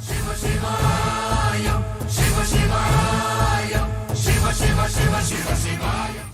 శివ శివ శివ శివ శివ శివ శివ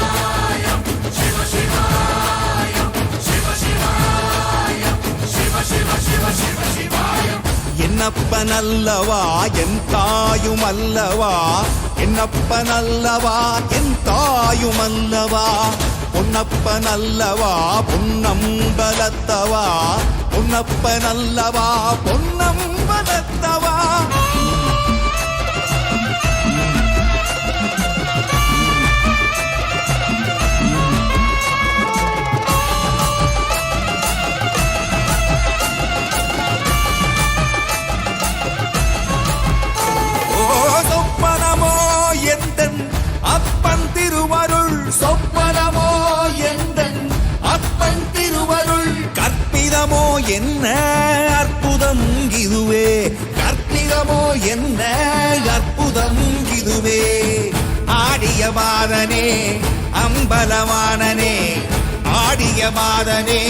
என்னப்பன் அல்லவா என் தாயும் அல்லவா? என்னப்பன் அல்லவா என் தாயும் அல்லவா? பொன்னப்பன் அல்லவா பொன்னம்பலத்தவா? பொன்னப்பன் அல்லவா பொன்னம்பலத்தவா? சொப்பனமோ எந்தன் அப்பன் திருவருள் கற்பிதமோ என்ன அற்புதம் இதுவே? கற்பிதமோ என்ன அற்புதம் இதுவே? ஆடிய மாதனே அம்பலவானனே ஆடிய மாதனே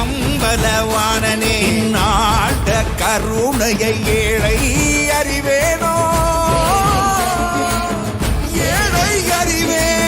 அம்பலவானனே நாட்ட கருணையை ஏழை அறிவேனோ? ஏழை அறிவேனோ.